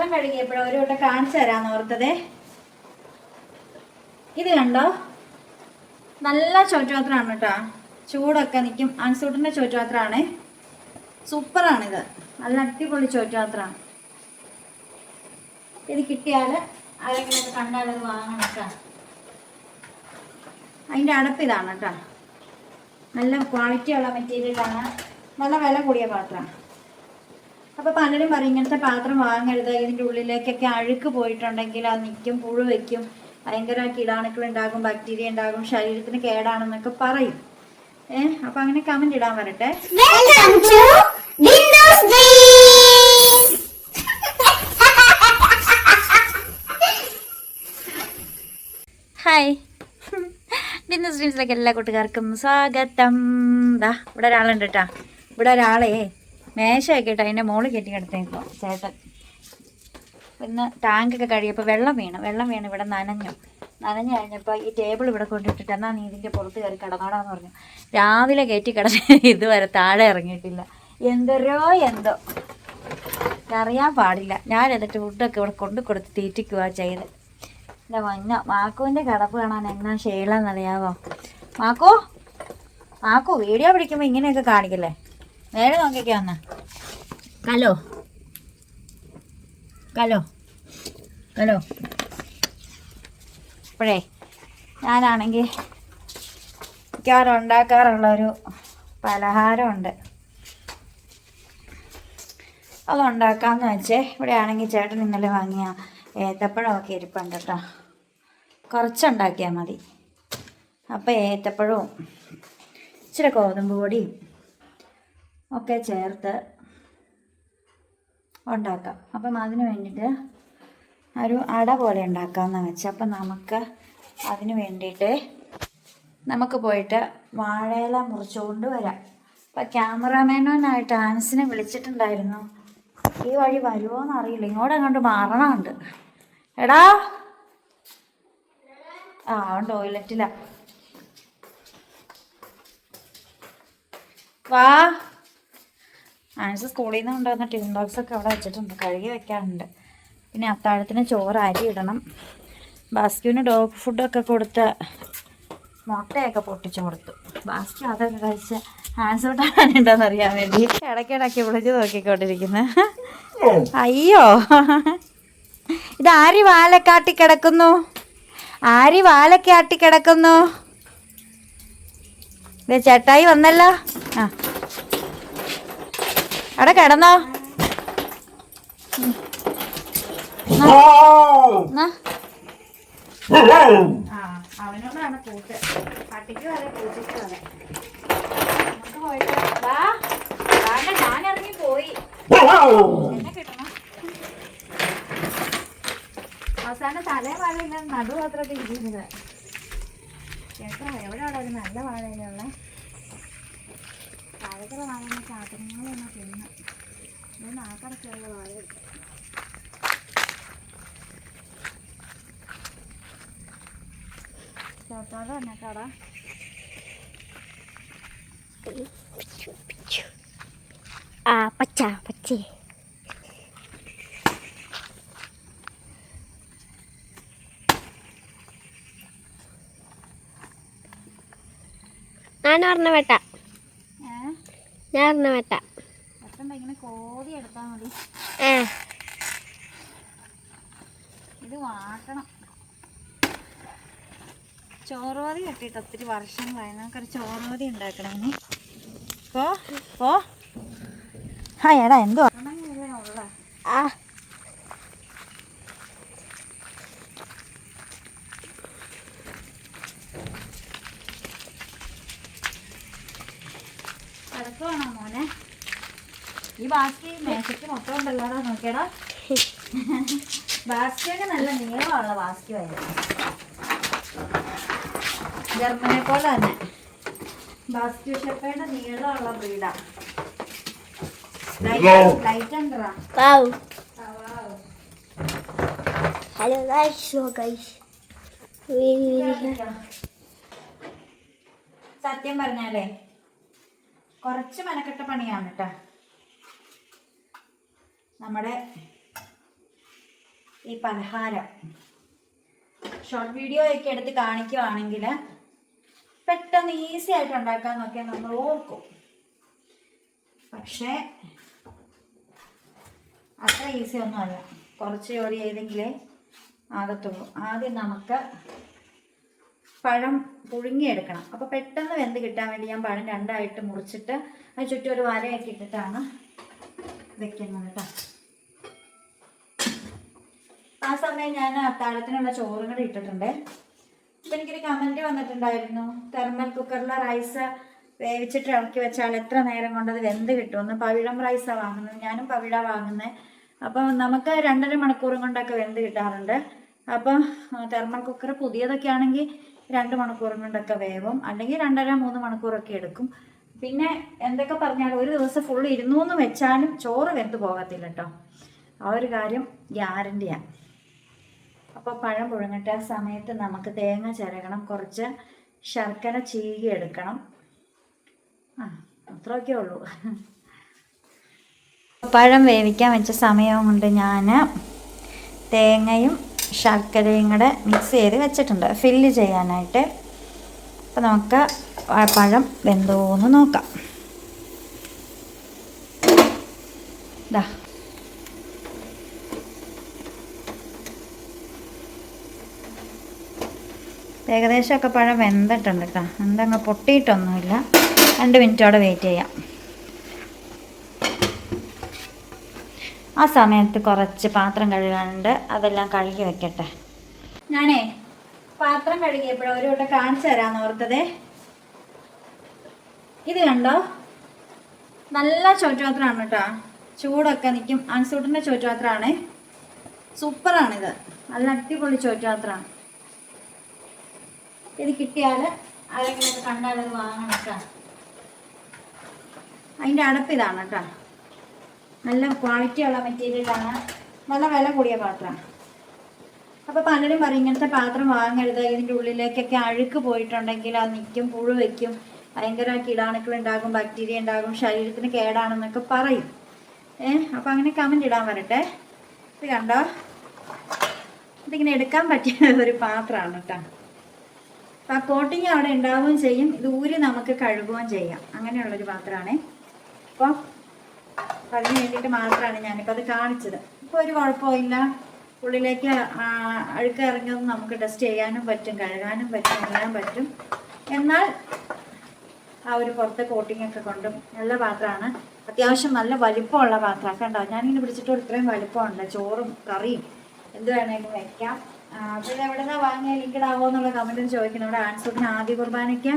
പാത്രം കഴുകിയപ്പോഴും ഒരു കാണിച്ചു തരാന്ന് ഓർത്തതേ. ഇത് കണ്ടോ? നല്ല ചോറ്റുപാത്രമാണ് കേട്ടോ. ചൂടൊക്കെ നിൽക്കും അൺസൂട്ടിന്റെ ചോറ്റുപാത്രമാണ് സൂപ്പറാണിത്. നല്ല അടിപൊളി ചോറ്റുപാത്രമാണ് ഇത് കിട്ടിയാൽ ആരെങ്കിലും കണ്ടാൽ അത് വാങ്ങണം കേട്ടോ. അതിന്റെ അടപ്പ് ഇതാണ് കേട്ടോ. നല്ല ക്വാളിറ്റി ഉള്ള മെറ്റീരിയലാണ് നല്ല വില കൂടിയ പാത്രമാണ് അപ്പോൾ പലരും പറയും ഇങ്ങനത്തെ പാത്രം വാങ്ങരുത്. ഇതിന്റെ ഉള്ളിലേക്കൊക്കെ അഴുക്ക് പോയിട്ടുണ്ടെങ്കിൽ ആ നിൽക്കും പുഴു വെക്കും. ഭയങ്കര കീടാണുക്കൾ ഉണ്ടാകും ബാക്ടീരിയ ഉണ്ടാകും ശരീരത്തിന് കേടാണെന്നൊക്കെ പറയും. ഏഹ് അപ്പൊ അങ്ങനെ കമന്റ് ഇടാൻ വരട്ടെ. Welcome to Windows Dreams! Hi business ഡ്രീംസിലേക്ക് എല്ലാ കൂട്ടുകാർക്കും സ്വാഗതം. ദാ ഇവിടെ ഒരാളുണ്ട് കേട്ടാ ഇവിടെ ഒരാളെ. മേശയൊക്കെ ഇട്ട് അതിന്റെ മോൾ കെട്ടി കിടത്തേക്കോ ചേട്ടൻ. ഇന്ന് ടാങ്കൊക്കെ കഴിയപ്പോൾ വെള്ളം വീണ് വെള്ളം വീണ് ഇവിടെ നനഞ്ഞു. നനഞ്ഞു കഴിഞ്ഞപ്പോൾ ഈ ടേബിൾ ഇവിടെ കൊണ്ടിട്ടിട്ട് എന്നാൽ നീ ഇതിന്റെ പുറത്ത് കയറി കിടന്നോടാന്ന് പറഞ്ഞു. രാവിലെ കയറ്റി കിടന്ന് ഇതുവരെ താഴെ ഇറങ്ങിയിട്ടില്ല. എന്തൊരോ എന്തോ. അറിയാൻ പാടില്ല. ഞാൻ എന്നിട്ട് ഫുഡൊക്കെ ഇവിടെ കൊണ്ടു കൊടുത്ത് തീറ്റിക്കുക ചെയ്ത്. എന്റെ മഞ്ഞ മാക്കുവിന്റെ കിടപ്പ് കാണാൻ എന്നാ ഷെയിലെന്നറിയാവോ മാക്കു? മാക്കു വീഡിയോ പിടിക്കുമ്പോൾ ഇങ്ങനെയൊക്കെ കാണിക്കല്ലേ? നേരെ നോക്കിക്കോ ഒന്ന്. കലോ. കലോ. കലോ. ഇപ്പോഴേ ഞാനാണെങ്കിൽ മിക്കവാറും ഉണ്ടാക്കാറുള്ളൊരു പലഹാരമുണ്ട്. അതുണ്ടാക്കാമെന്ന് വെച്ചേ. ഇവിടെ ആണെങ്കിൽ ചേട്ടൻ ഇന്നലെ വാങ്ങിയ ഏത്തപ്പഴമൊക്കെ ഇരിപ്പുണ്ട് കേട്ടോ. കുറച്ചുണ്ടാക്കിയാൽ മതി. അപ്പോൾ ഏത്തപ്പഴവും ഇച്ചിരി ഗോതമ്പ് പൊടിയും ഒക്കെ ചേർത്ത് ഉണ്ടാക്കാം. അപ്പം അതിന് വേണ്ടിയിട്ട് ഒരു അട പോലെ ഉണ്ടാക്കാമെന്ന് വെച്ചാൽ അപ്പം നമുക്ക് അതിന് വേണ്ടിയിട്ട് നമുക്ക് പോയിട്ട് വാഴയില മുറിച്ചുകൊണ്ട് വരാം. അപ്പം ക്യാമറാമാനോനായിട്ട് ആൻസിനെ വിളിച്ചിട്ടുണ്ടായിരുന്നു. ഈ വഴി വരുമോ എന്നറിയില്ല ഇങ്ങോട്ട് അങ്ങോട്ട് മാറണമുണ്ട്. എടാ! ആ അവൻ ടോയ്ലറ്റിലാ. വാ! ആൻസ് സ്കൂളിൽ നിന്ന് കൊണ്ടുവന്ന ടിഫിൻ ബോക്സ് ഒക്കെ അവിടെ വെച്ചിട്ടുണ്ട്. കഴുകി വെക്കാറുണ്ട് പിന്നെ അത്താഴത്തിന് ചോറ് അരി ഇടണം. ബാസ്കുവിന് ഡോഗ് ഫുഡൊക്കെ കൊടുത്ത് മുട്ടയൊക്കെ പൊട്ടിച്ചു കൊടുത്തു. ബാസ്ക്യൂ അതൊക്കെ കഴിച്ച് ഹാൻസ് ഔട്ടാണുണ്ടോന്ന് അറിയാൻ വേണ്ടി ഇടയ്ക്കിടയ്ക്ക് വിളിച്ച് നോക്കിക്കൊണ്ടിരിക്കുന്നത് അയ്യോ. ഇത് ആരി വാലക്കാട്ടി കിടക്കുന്നു? ആരി വാലക്കാട്ടി കിടക്കുന്നു? ചേട്ടായി വന്നല്ലോ. ആ. അവിടെ കിടന്നോ അവസാന അവനോടാണ് പട്ടിക്ക് വരെ പൂച്ചയ്ക്ക് വരെ നമുക്ക് പോയിട്ട് വാ. വേണ്ട ഞാൻ ഇറങ്ങി പോയി. എന്നെ കിട്ടണം. അവസാനം തലേ വാഴയില്ല നടു മാത്രമൊക്കെ ഇരിക്കുന്നത് കേട്ടോ എവിടെയാണ് ഒരു നല്ല വാഴയിലുള്ള? താഴെക്കുള്ള വാഴ സാധനങ്ങളൊന്നും തിന്ന് ഇത് നാക്കടക്കുള്ള വാഴ എടുക്കും. ചേർത്താതെ തന്നെ കട? പച്ച പച്ചേ. ഞാൻ പറഞ്ഞ വേട്ട. ഞാൻ പറഞ്ഞ വേട്ട ഇങ്ങനെ കോതി എടുത്താൽ മതി. ഏ ഇത് വാട്ടണം. ചോറോതി കെട്ടിയിട്ട് ഒത്തിരി വർഷങ്ങളായി. നമുക്കൊരു ചോറോതി ഉണ്ടാക്കണം ഇനി. പോ പോ. ആ എടാ എന്തോ ഉള്ള ആ. ബാസ്കി മേശയ്ക്ക് മൊത്തം ഉണ്ടല്ലോടാ നോക്കിയടാ. ബാസ്കറ്റ് നല്ല നീളമുള്ള ബാസ്കറ്റ് ആയിരുന്നു ജർമ്മനെ പോലെ തന്നെ. ബാസ്ക്യൂ ഷെപ്പയുടെ നീളമുള്ള ബ്രീഡാ. ലൈറ്റ് ഉണ്ടറാ ഹലോ ഗൈസ് സോ ഗൈസ് സത്യം പറഞ്ഞാലേ കുറച്ച് മെനക്കെട്ട പണിയാണ് കേട്ടോ നമ്മുടെ ഈ പലഹാരം. ഷോർട്ട് വീഡിയോ ഒക്കെ എടുത്ത് കാണിക്കുവാണെങ്കിൽ പെട്ടെന്ന് ഈസി ആയിട്ട് ഉണ്ടാക്കാന്നൊക്കെ നമ്മൾ ഓർക്കും. പക്ഷേ അത്ര ഈസി ഒന്നുമല്ല കുറച്ച് ജോലി ചെയ്തെങ്കിലേ ആകത്തുള്ളൂ. ആദ്യം നമുക്ക് പഴം പുഴുങ്ങിയെടുക്കണം. അപ്പോൾ പെട്ടെന്ന് വെന്ത് കിട്ടാൻ വേണ്ടി ഞാൻ പഴം രണ്ടായിട്ട് മുറിച്ചിട്ട് അതിന് ചുറ്റും ഒരു വരയൊക്കെ ഇട്ടിട്ടാണ് വെക്കുന്നത് കേട്ടോ. ആ സമയം ഞാൻ അത്താഴത്തിനുള്ള ചോറും കൂടി ഇട്ടിട്ടുണ്ട്. ഇപ്പൊ എനിക്കൊരു കമന്റ് വന്നിട്ടുണ്ടായിരുന്നു. തെർമൽ കുക്കറിലെ റൈസ് വേവിച്ചിട്ട് ഇറക്കി വെച്ചാൽ എത്ര നേരം കൊണ്ട് അത് വെന്ത് കിട്ടുമെന്ന്. പവിഴം റൈസാണ് വാങ്ങുന്നത്. ഞാനും പവിഴ വാങ്ങുന്നത് അപ്പം നമുക്ക് രണ്ടര മണിക്കൂറും കൊണ്ടൊക്കെ വെന്ത് കിട്ടാറുണ്ട്. അപ്പം തെർമൽ കുക്കർ പുതിയതൊക്കെ ആണെങ്കിൽ രണ്ട് മണിക്കൂറും കൊണ്ടൊക്കെ വേവും. അല്ലെങ്കിൽ രണ്ടര മൂന്ന് മണിക്കൂറൊക്കെ എടുക്കും. പിന്നെ എന്തൊക്കെ പറഞ്ഞാലും ഒരു ദിവസം ഫുൾ ഇരുന്നൂന്ന് വെച്ചാലും ചോറ് വെന്ത് പോകത്തില്ല കേട്ടോ ആ ഒരു കാര്യം ഗ്യാരണ്ടിയാണ് അപ്പോൾ പഴം പുഴുങ്ങട്ടെ ആ സമയത്ത് നമുക്ക് തേങ്ങ ചിരകണം. കുറച്ച് ശർക്കര ചീകി എടുക്കണം. ആ അത്രയൊക്കെ ഉള്ളൂ. പഴം വേവിക്കാൻ വെച്ച സമയം കൊണ്ട് ഞാൻ തേങ്ങയും ശർക്കരയും കൂടെ മിക്സ് ചെയ്ത് വെച്ചിട്ടുണ്ട്. ഫില്ല് ചെയ്യാനായിട്ട്. അപ്പോൾ നമുക്ക് പഴം വെന്തോന്ന് നോക്കാം. ദാ. ഏകദേശമൊക്കെ പഴം വെന്തിട്ടുണ്ട് കേട്ടോ. എന്തങ്ങ് പൊട്ടിയിട്ടൊന്നുമില്ല. രണ്ട് മിനിറ്റോടെ വെയിറ്റ് ചെയ്യാം. ആ സമയത്ത് കുറച്ച് പാത്രം കഴുകാനുണ്ട്. അതെല്ലാം കഴുകി വെക്കട്ടെ. ഞാനേ പാത്രം കഴുകിയപ്പോഴും ഒരു വട്ടം കാണിച്ചു തരാമെന്ന് ഓർത്തതേ. ഇത് കണ്ടോ? നല്ല ചോറ്റുപാത്രമാണ് കേട്ടോ. ചൂടൊക്കെ നിൽക്കും. അൺസൂട്ടിന്റെ ചോറ്റുപാത്രമാണ് സൂപ്പറാണിത്. നല്ല അടിപൊളി ചോറ്റുപാത്രമാണ് ഇത് കിട്ടിയാൽ ആരെങ്കിലും കണ്ടാൽ അത് വാങ്ങണം കേട്ടോ അതിന്റെ അടപ്പ് ഇതാണ് കേട്ടോ നല്ല ക്വാളിറ്റി ഉള്ള മെറ്റീരിയലാണ് നല്ല വില കൂടിയ പാത്രമാണ് അപ്പോൾ പലരും പറയും ഇങ്ങനത്തെ പാത്രം വാങ്ങരുത്. ഇതിന്റെ ഉള്ളിലേക്കൊക്കെ അഴുക്ക് പോയിട്ടുണ്ടെങ്കിൽ അത് നിൽക്കും പുഴു വയ്ക്കും ഭയങ്കര കീടാണുക്കൾ ഉണ്ടാകും ബാക്ടീരിയ ഉണ്ടാകും ശരീരത്തിന് കേടാണെന്നൊക്കെ പറയും. ഏ അപ്പോൾ അങ്ങനെ കമന്റ് ഇടാൻ വരട്ടെ. ഇത് കണ്ടോ? ഇതിങ്ങനെ എടുക്കാൻ പറ്റിയ ഒരു പാത്രമാണ് കേട്ടോ അപ്പം ആ കോട്ടിങ് അവിടെ ഉണ്ടാവുകയും ചെയ്യും. ഇത് ഊരി നമുക്ക് കഴുകുകയും ചെയ്യാം. അങ്ങനെയുള്ളൊരു പാത്രമാണ്. അപ്പോൾ അതിന് വേണ്ടിയിട്ട് മാത്രമാണ് ഞാനിപ്പോൾ അത് കാണിച്ചത്. ഇപ്പോൾ ഒരു കുഴപ്പമില്ല. ഉള്ളിലേക്ക് അഴുക്ക് ഇറങ്ങിയൊന്നും നമുക്ക് ടെസ്റ്റ് ചെയ്യാനും പറ്റും. കഴുകാനും പറ്റും എല്ലാം പറ്റും. എന്നാൽ ആ ഒരു പുറത്തെ കോട്ടിംഗ് ഒക്കെ കൊണ്ടും നല്ല പാത്രമാണ്. അത്യാവശ്യം നല്ല വലിപ്പമുള്ള പാത്രമാണ്. കണ്ടോ? ഞാനിങ്ങനെ പിടിച്ചിട്ട് ഇത്രയും വലിപ്പമുണ്ട്. ചോറും കറിയും എന്ത് വേണമെങ്കിലും വെക്കാം. അപ്പോൾ എവിടെന്നാ വാങ്ങിയ ലിങ്കിടാവോ എന്നുള്ള കമന്റിൽ ചോദിക്കണം. ഇവിടെ ആൻസൂട്ടിന് ആദ്യ കുർബാനയ്ക്ക്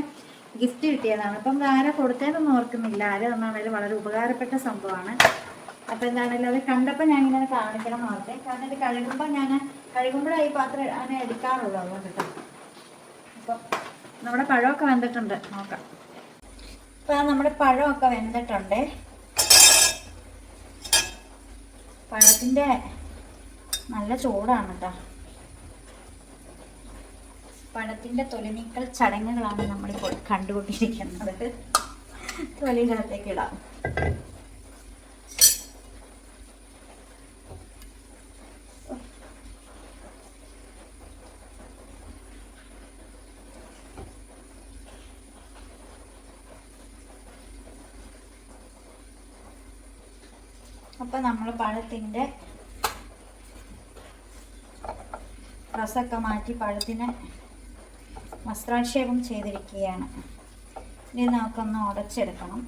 ഗിഫ്റ്റ് കിട്ടിയതാണ്. അപ്പം ആരെ കൊടുത്തേന്നൊന്നും ഓർക്കുന്നില്ല. ആര് തന്നാണേലും വളരെ ഉപകാരപ്പെട്ട സംഭവമാണ്. അപ്പം എന്താണെങ്കിലും അത് കണ്ടപ്പോൾ ഞാൻ ഇങ്ങനെ കാണിക്കണം ഓർത്തെ. കാരണം ഇത് കഴുകുമ്പോൾ ഞാൻ കഴുകുമ്പോഴാണ് ഈ പാത്രം അങ്ങനെ എടുക്കാറുള്ളൂ അതുകൊണ്ട് അപ്പം നമ്മുടെ പഴമൊക്കെ വെന്തിട്ടുണ്ട്. നോക്കാം. ഇപ്പം നമ്മുടെ പഴമൊക്കെ വെന്തിട്ടുണ്ട്. പഴത്തിന്റെ നല്ല ചൂടാണ് കേട്ടോ. പഴത്തിന്റെ തൊലിനീക്കൽ ചടങ്ങുകളാണ് നമ്മളിപ്പോൾ കണ്ടുകൊണ്ടിരിക്കുന്നത്. തൊലിനകത്തേക്ക് ഇടാം. അപ്പം നമ്മൾ പഴത്തിന്റെ റസൊക്കെ മാറ്റി പഴത്തിന് വസ്ത്രാക്ഷേപം ചെയ്തിരിക്കുകയാണ്. ഇനി നമുക്കൊന്ന് ഉടച്ചെടുക്കണം.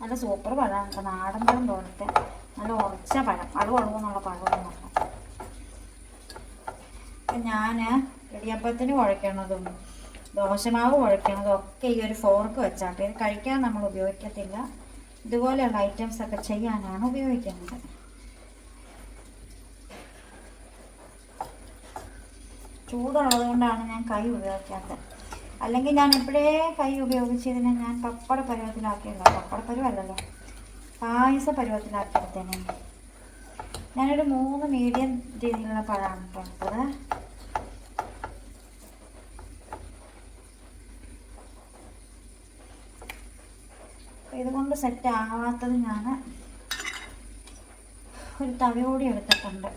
നല്ല സൂപ്പർ പഴമാണ് കേട്ടോ. നാടൻ പഴം പോലത്തെ നല്ല ഉറച്ച പഴം. അത് കൊള്ളുമെന്നുള്ള പഴമൊന്നും ഞാൻ ഇടിയപ്പത്തിന് കുഴക്കണതും ദോശമാവ് കുഴക്കണതും ഒക്കെ ഈ ഒരു ഫോർക്ക് വെച്ചാട്ടെ. ഇത് കഴിക്കാൻ നമ്മൾ ഉപയോഗിക്കത്തില്ല. ഇതുപോലെയുള്ള ഐറ്റംസ് ഒക്കെ ചെയ്യാനാണ് ഉപയോഗിക്കുന്നത്. ചൂടുള്ളത് കൊണ്ടാണ് ഞാൻ കൈ ഉപയോഗിക്കാത്തത്. അല്ലെങ്കിൽ ഞാൻ എപ്പോഴേ കൈ ഉപയോഗിച്ചതിനെ ഞാൻ പപ്പട പരുവത്തിലാക്കിയല്ലോ പപ്പട പരുവല്ലല്ലോ. പായസ പരുവത്തിലാക്കിയെടുത്തേനെ. ഞാനൊരു മൂന്ന് മീഡിയം രീതിയിലുള്ള പഴമാണ് കേട്ടോ എടുത്തത്. ഇതുകൊണ്ട് സെറ്റ് ആവാത്തത് ഞാൻ ഒരു തവിയോടി എടുത്തിട്ടുണ്ട്.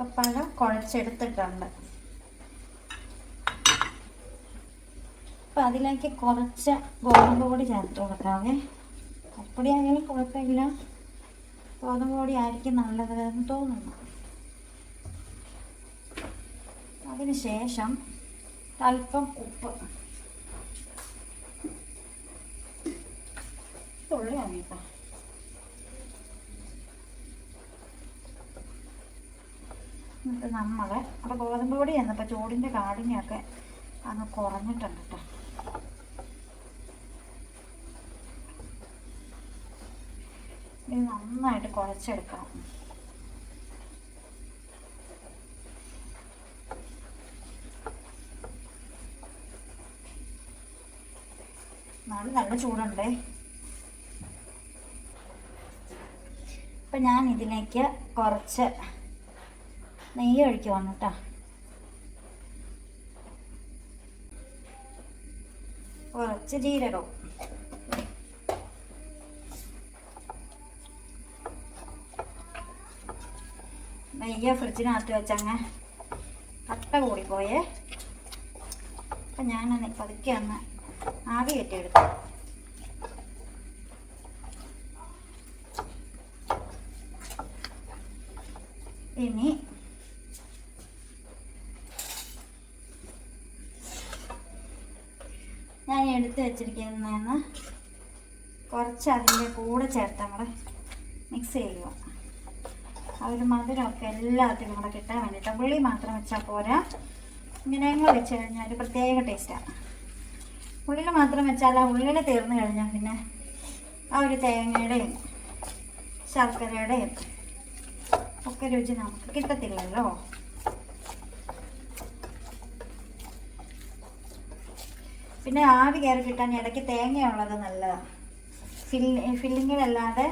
ഇപ്പം കുഴച്ചെടുത്തിട്ടുണ്ട് അപ്പം അതിലേക്ക് കുറച്ച് ഗോതമ്പ് പൊടി ചേർത്ത് കൊടുക്കാവേ. അപ്പടി ആയാലും കുഴപ്പമില്ല. ഗോതമ്പ് പൊടി ആയിരിക്കും നല്ലത് എന്ന് തോന്നുന്നു. അതിന് ശേഷം അല്പം ഉപ്പ്. തുള്ളിയാണ് കേട്ടോ. എന്നിട്ട് നമ്മൾ അവിടെ ഗോതമ്പ് പൊടി ചെന്നപ്പോൾ ചൂടിന്റെ കാഠിന്യമൊക്കെ അങ്ങ് കുറഞ്ഞിട്ടുണ്ട് കേട്ടോ. ഇത് നന്നായിട്ട് കുഴച്ചെടുക്കണം. നാളെ നല്ല ചൂടുണ്ടേ. അപ്പം ഞാൻ ഇതിലേക്ക് കുറച്ച് നെയ്യ് ഒഴിക്കുവാണ് കേട്ടോ കുറച്ച് ജീരകവും നെയ്യ ഫ്രിഡ്ജിനകത്ത് വെച്ചങ്ങ് കട്ട കൂടിപ്പോയേ. അപ്പം ഞാനൊന്ന് പതുക്കെ ഒന്ന് ആവി കെട്ടിയെടുത്തു ഇനി ഞാൻ എടുത്ത് വെച്ചിരിക്കുന്നതെന്ന് കുറച്ച് അതിന്റെ കൂടെ ചേർത്ത് നമ്മൾ മിക്സ് ചെയ്യുക. ആ ഒരു മധുരമൊക്കെ എല്ലാത്തിനും കൂടെ കിട്ടാൻ വേണ്ടിയിട്ട് ഉള്ളി മാത്രം വെച്ചാൽ പോരാ. ഇങ്ങനെ ഞങ്ങൾ വെച്ച് കഴിഞ്ഞാൽ ഒരു പ്രത്യേക ടേസ്റ്റാണ് ഉള്ളിൽ മാത്രം വെച്ചാൽ ആ ഉള്ളിൽ തീർന്നു കഴിഞ്ഞാൽ പിന്നെ ആ ഒരു തേങ്ങയുടെയും ശർക്കരയുടെയും ഒക്കെ രുചി നമുക്ക് കിട്ടത്തില്ലല്ലോ. പിന്നെ ആവി കയറി കിട്ടാൻ ഇടയ്ക്ക് തേങ്ങയുള്ളത് നല്ലതാണ് ഫില്ലി ഫില്ലിങ്ങിലല്ലാതെ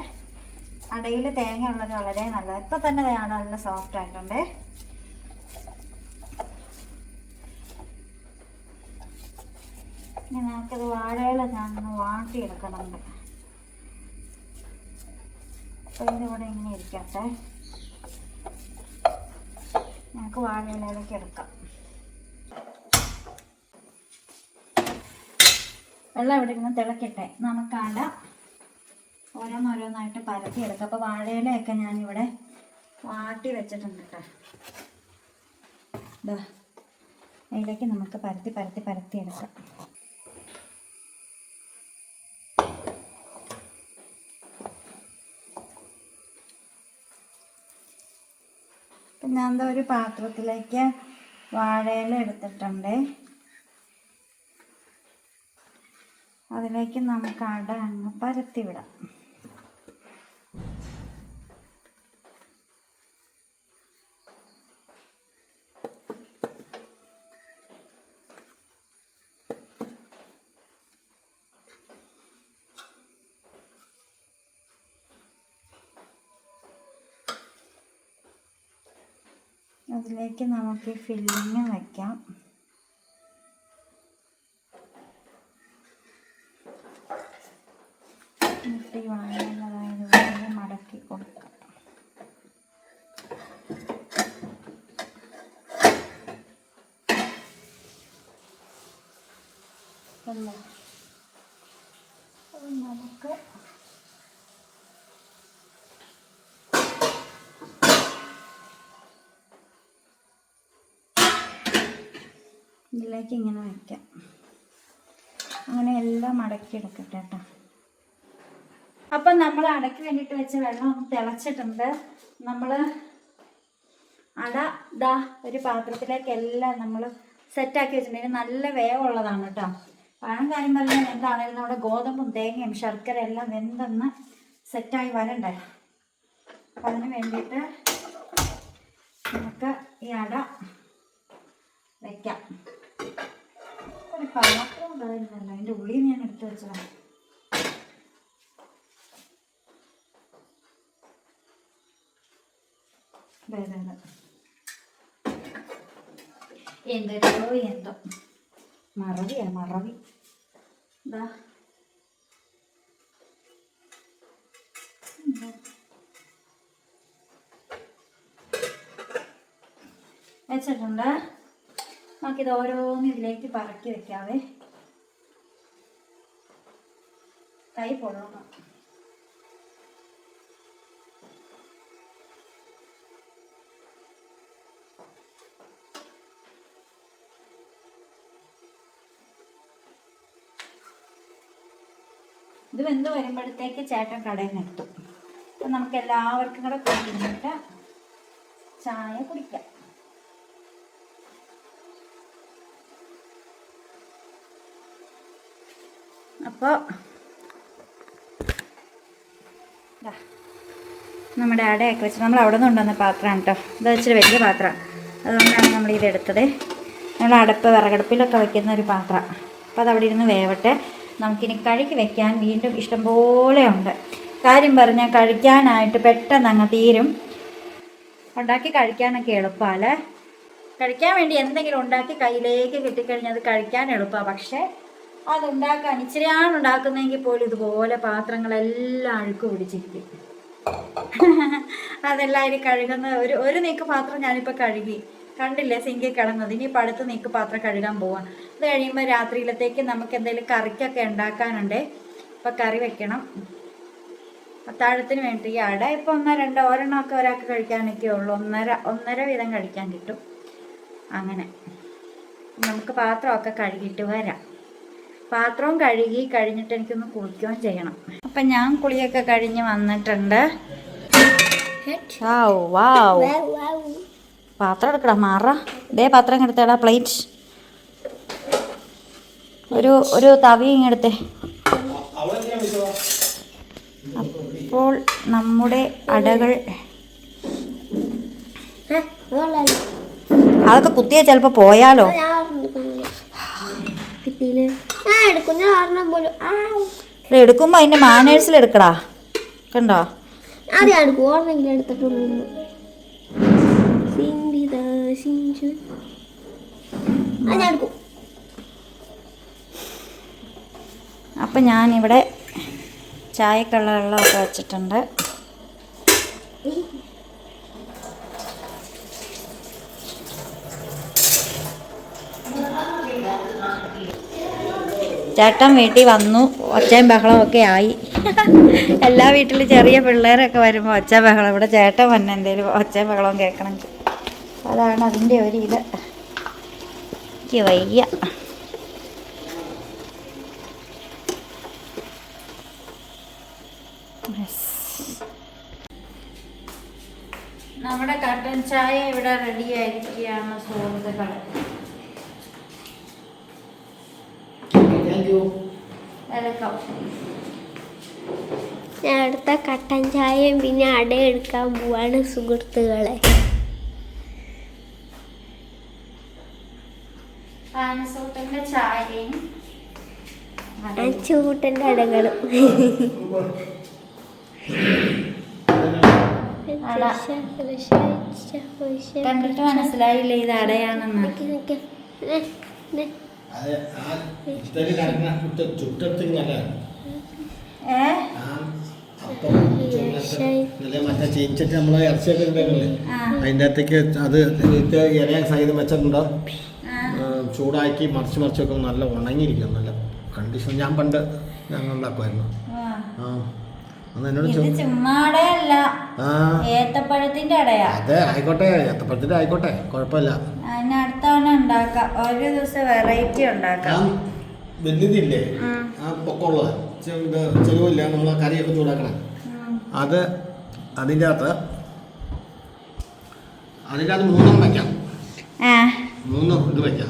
അടയിൽ തേങ്ങ ഉള്ളത് വളരെ നല്ലതാണ് ഇപ്പം തന്നെ ദേ നല്ല സോഫ്റ്റ് ആയിട്ടുണ്ട്. ഇനി നമുക്കത് വാഴയില ഞാനൊന്ന് വാട്ടിയെടുക്കണുണ്ട്. അപ്പോൾ ഇതിവിടെ ഇങ്ങനെ ഇരിക്കട്ടെ. ഞങ്ങൾക്ക് വാഴയിലേക്ക് എടുക്കാം. വെള്ളം ഇവിടെ ഇരുന്ന് തിളക്കട്ടെ. നമുക്കാണ്ട ഓരോന്നോരോന്നായിട്ട് പരത്തിയെടുക്കാം. അപ്പോൾ വാഴയിലയൊക്കെ ഞാനിവിടെ വാട്ടി വെച്ചിട്ടുണ്ട് കേട്ടോ അതിലേക്ക് നമുക്ക് പരത്തി പരത്തി പരത്തിയെടുക്കാം. എടുക്കാം ഞാൻ എന്താ ഒരു പാത്രത്തിലേക്ക് വാഴയില എടുത്തിട്ടുണ്ട്. അതിലേക്ക് നമുക്ക് അട അങ്ങ് പരത്തി വിടാം അതിലേക്ക് നമുക്ക് ഫില്ലിങ് വയ്ക്കാം എന്നിട്ട് ഈ വാഴയില അതായത് ഇതുപോലെ മടക്കി കൊടുക്കാം അല്ലേ അത് നമുക്ക് ഇതിലേക്ക് ഇങ്ങനെ വയ്ക്കാം. അങ്ങനെ എല്ലാം അടക്കി എടുക്കട്ടെ കേട്ടോ. അപ്പം നമ്മൾ അടയ്ക്ക് വേണ്ടിയിട്ട് വെച്ച വെള്ളം ഒന്ന് തിളച്ചിട്ടുണ്ട്. നമ്മൾ അട ദാ ഒരു പാത്രത്തിലേക്ക് എല്ലാം നമ്മൾ സെറ്റാക്കി വെച്ചിട്ടുണ്ടെങ്കിൽ നല്ല വേവുള്ളതാണ് കേട്ടോ. പഴം കാര്യം പറഞ്ഞാൽ എന്താണെങ്കിലും നമ്മുടെ ഗോതമ്പും തേങ്ങയും ശർക്കര എല്ലാം വെന്തെന്ന് സെറ്റായി വരണ്ടേ. അപ്പം അതിന് വേണ്ടിയിട്ട് നമുക്ക് ഈ അട പാത്രം ഉണ്ടായിരുന്നല്ലോ. അതിന്റെ ഉള്ളിൽ ഞാൻ എടുത്തു ദേ. എന്തൊക്കെയോ എന്തോ. മറവിയാ മറവി. എന്താ? വെച്ചിട്ടുണ്ട്. നമുക്കിത് ഓരോന്ന് ഇതിലേക്ക് പറക്കി വെക്കാവേ. കൈ പൊള്ളണം. ഇത് വെന്ത് വരുമ്പോഴത്തേക്ക് ചേട്ടൻ കടയിൽ നിന്ന് എത്തും അപ്പം നമുക്ക് എല്ലാവർക്കും കൂടെ കുടിക്കുന്നിട്ട് ചായ കുടിക്കാം. അപ്പോൾ നമ്മുടെ അടയൊക്കെ വെച്ച് നമ്മൾ അവിടെ നിന്ന് കൊണ്ടുവന്ന പാത്രമാണ് കേട്ടോ. ഇത് ഇച്ചിരി വലിയ പാത്രം. അതുകൊണ്ടാണ് നമ്മൾ ഇത് എടുത്തത്. നമ്മൾ അടപ്പ് വിറകടുപ്പിലൊക്കെ വെക്കുന്ന ഒരു പാത്രം. അപ്പോൾ അതവിടെ ഇരുന്ന് വേവട്ടെ. നമുക്കിനി കഴുകി വെക്കാൻ വീണ്ടും ഇഷ്ടംപോലെ ഉണ്ട്. കാര്യം പറഞ്ഞാൽ കഴിക്കാനായിട്ട് പെട്ടെന്ന് അങ്ങ് തീരും. ഉണ്ടാക്കി കഴിക്കാനൊക്കെ എളുപ്പമല്ലേ കഴിക്കാൻ വേണ്ടി എന്തെങ്കിലും ഉണ്ടാക്കി കയ്യിലേക്ക് കിട്ടിക്കഴിഞ്ഞാൽ അത് കഴിക്കാൻ എളുപ്പമാണ്. പക്ഷേ അത് ഉണ്ടാക്കാൻ ഇച്ചിരിയാണ് ഉണ്ടാക്കുന്നതെങ്കിൽ പോലും ഇതുപോലെ പാത്രങ്ങളെല്ലാം അഴുക്ക് പിടിച്ചിരിക്കും. അതെല്ലാവരും കഴുകുന്ന ഒരു ഒരു നീക്ക് പാത്രം ഞാനിപ്പോൾ കഴുകി. കണ്ടില്ലേ സിങ്കി കിടന്നത്. ഇനി പടുത്ത് അടുത്ത നീക്ക് പാത്രം കഴുകാൻ പോവാം അത് കഴിയുമ്പോൾ രാത്രിയിലത്തേക്ക് നമുക്ക് എന്തെങ്കിലും കറിക്കൊക്കെ ഉണ്ടാക്കാനുണ്ടേ ഇപ്പൊ കറി വെക്കണം. അത്താഴത്തിന് വേണ്ടി അട ഇപ്പൊ ഒന്നോ രണ്ടോ ഒരെണ്ണമൊക്കെ ഒരാൾക്ക് കഴിക്കാനൊക്കെ ഉള്ളൂ. ഒന്നര ഒന്നര വീതം കഴിക്കാൻ കിട്ടും. അങ്ങനെ. നമുക്ക് പാത്രമൊക്കെ കഴുകിയിട്ട് വരാം. പാത്രവും കഴുകി കഴിഞ്ഞിട്ട് എനിക്കൊന്ന് കുളിക്കുകയും ചെയ്യണം. അപ്പം ഞാൻ കുളിയൊക്കെ കഴിഞ്ഞ് വന്നിട്ടുണ്ട്. പാത്രം എടുക്കടാ മാറ. ഇതേ പാത്രം എടുത്തേടാ പ്ലേറ്റ് ഒരു ഒരു തവി ഇങ്ങെടുത്തേ അപ്പോൾ നമ്മുടെ അടകൾ അതൊക്കെ കുത്തിയാൽ ചിലപ്പോൾ പോയാലോ? കിട്ടിയില്ലേ ഞാൻ അതിന്റെ മാനേഴ്സിൽ എടുക്കടാ. കണ്ടോ? അപ്പം ഞാനിവിടെ ചായക്കുള്ള വെള്ളമൊക്കെ വെച്ചിട്ടുണ്ട്. ചേട്ടൻ വീട്ടിൽ വന്നു ഒച്ചയും ബഹളവും ഒക്കെ ആയി. എല്ലാ വീട്ടിലും ചെറിയ പിള്ളേരൊക്കെ വരുമ്പോൾ ഒച്ച ബഹളം ഇവിടെ ചേട്ടൻ വന്നെ എന്തേലും ഒച്ചയും ബഹളവും കേൾക്കണമെങ്കിൽ അതാണ് അതിന്റെ ഒരു ഇത്. എനിക്ക് വയ്യ. നമ്മുടെ കട്ടൻ ചായ ഇവിടെ റെഡി ആയിരിക്കുകയാണ് വെൽക്കം ഞാൻ അടുത്ത കട്ടൻ ചായയും പിന്നെ അട എടുക്കാൻ പോവാണ് സുഹൃത്തുക്കളെ. പാനസൂട്ടന്റെ ചായയും അടകളും. കണ്ടിട്ട് മനസ്സിലായില്ലേ ഇത് അടയാണെന്ന്? അത് ആ ഇത്തിരി കിടക്കുന്ന കുറ്റ ചുറ്റത്തിങ്ങനെ ഏ? ആ അപ്പം ചുമലത്തെ ഇന്നലെ മറ്റേ ചീനിച്ചിട്ട് നമ്മൾ ഇറച്ചിയൊക്കെ ഉണ്ടാക്കില്ലേ ആ. അതിന്റെ അകത്തേക്ക് അത് ഇലയാൻ സഹിതം വെച്ചിട്ടുണ്ടോ? ചൂടാക്കി മറിച്ച് മറിച്ചൊക്കെ നല്ല ഉണങ്ങിയിരിക്കും നല്ല കണ്ടീഷൻ ഞാൻ പണ്ട് ഞങ്ങൾ ഉണ്ടാക്കുമായിരുന്നു ആ. ഏത്തപ്പഴത്തിന്റെ അടയാ. അതെ ആയിക്കോട്ടെ ഏത്തപ്പഴത്തിന്റെ ആയിക്കോട്ടെ കുഴപ്പമില്ല. അതിന് അടുത്ത തവണ ഉണ്ടാക്കാം. ഒരു ദിവസം വെറൈറ്റി ഉണ്ടാക്കാം. വലുതില്ലേ ഉം. ആ. പൊക്കമുള്ളത്. ചെലവില്ല നമ്മൾ കറിയൊക്കെ ചൂടാക്കണം. അത് അതിന്റെ അകത്ത് അതിന്റെ അകത്ത് മൂന്നെണ്ണം വയ്ക്കാം മൂന്ന് ഇത് വയ്ക്കാം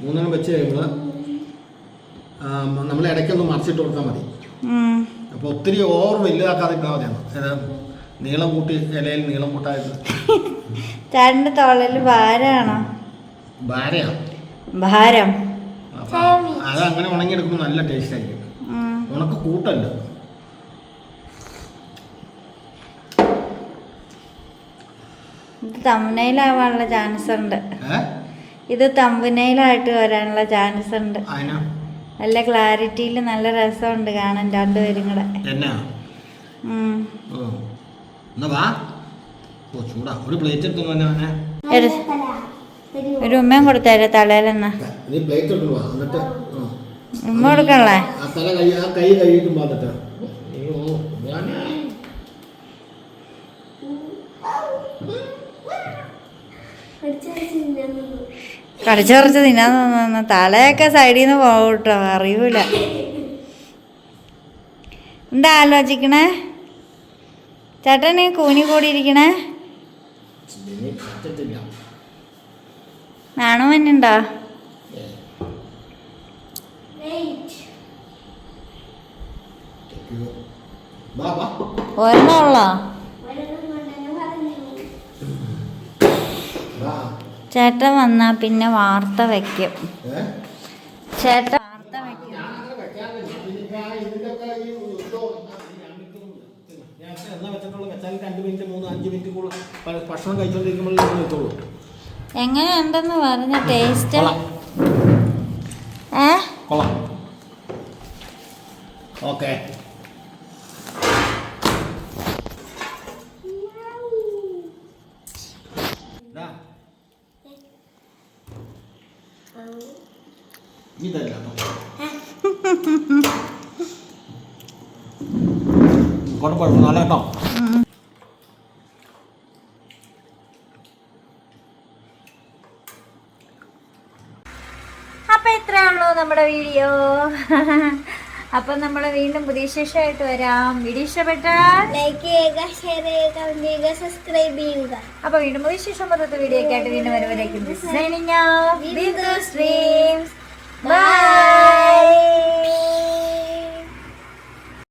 മൂന്നെണ്ണം വെച്ച് കഴിയുമ്പോൾ നമ്മൾ ഇടയ്ക്കൊന്ന് മറിച്ചിട്ട് കൊടുത്താൽ മതി. അപ്പോൾ ഒത്തിരി ഓവർ വലുതാക്കാതെ മതിയാണ് നീളം കൂട്ടി ഇലയിൽ നീളം കൂട്ടായത്. ചേട്ടന്റെ തോളിൽ ഭാരമാണോ? ഭാരയാണ് ഭാരം. അത് അങ്ങനെ ഉണങ്ങിയെടുക്കുമ്പോൾ നല്ല ടേസ്റ്റ് ആയിരിക്കും. ഉണക്ക് കൂട്ടല്ല. ഇത് തമ്പനയിലാവാനുള്ള ചാൻസ് ഉണ്ട്. ഇത് തമ്പനയിലായിട്ട് വരാനുള്ള ചാൻസ് ഉണ്ട്. നല്ല ക്ലാരിറ്റിയിൽ നല്ല രസമുണ്ട് കാണാൻ രണ്ടുപേരും കൂടെ. എന്നാ? ഉം. ഓ എന്നാ വാ. ഓ ചൂടാ. ഒരു പ്ലേറ്റ് എടുത്തു തന്നെ ഒരു ഒരു ഉമ്മയും കൊടുത്തേരെ തലയിലെന്നാ നീ പ്ലേറ്റ് എടുത്തു വാ എന്നിട്ട് ആ. ഉമ്മ കൊടുക്കണല്ലേ? ആ തല കൈ ആ കൈ കഴുകിയിട്ടും വന്നിട്ട് അയ്യോ മോനെ. കടിച്ചു കുറച്ച് തിന്നാൻ തോന്നുന്നു തലയൊക്കെ സൈഡിൽ നിന്ന് പോകും കേട്ടോ അറിയൂല. എന്താ ആലോചിക്കണേ? ചേട്ടൻ കൂനി കൂടിയിരിക്കണേ? നാണു മഞ്ഞുണ്ടോ? വാ ഉള്ളോ? ചേട്ടൻ വന്നാ പിന്നെ വാർത്ത വെക്കും. ചേട്ടൻ വാർത്ത വെക്കും. ഞാനങ്ങനെ പറഞ്ഞ ടേസ്റ്റ് ആ ഇതിന്റെയൊക്കെ ഈ ഇതോ, ഞാൻ എന്നാ വെച്ചിട്ടുള്ള വെച്ചാൽ രണ്ട് മിനിറ്റ് മൂന്ന് അഞ്ച് മിനിറ്റ് കൂടുതൽ ഭ- ഭക്ഷണം കഴിച്ചോണ്ടിരിക്കുമ്പോൾ നിങ്ങൾ വെച്ചോളൂ എങ്ങനെയുണ്ടെന്ന് പറഞ്ഞ ടേസ്റ്റ് കൊള്ളാം ഏ കൊള്ളാം ഓക്കെ ഇതല്ല കേട്ടോ. കുഴപ്പമില്ല നല്ല കേട്ടോ അപ്പൊ ഇത്രേ ഉള്ളൂ നമ്മുടെ വീഡിയോ. അപ്പൊ നമ്മൾ വീണ്ടും പുതിയ ശേഷമായിട്ട് വരാം. വീഡിയോ ഇഷ്ടപ്പെട്ടാൽ ലൈക്ക് ചെയ്യുക ഷെയർ ചെയ്യുക കമന്റ് ചെയ്യുക സബ്സ്ക്രൈബ് ചെയ്യുക. അപ്പൊ വീണ്ടും പുതിയ ശേഷം പദ്ധതി വീഡിയോ ഒക്കെ ആയിട്ട് വീണ്ടും വരുവരേക്കും 拜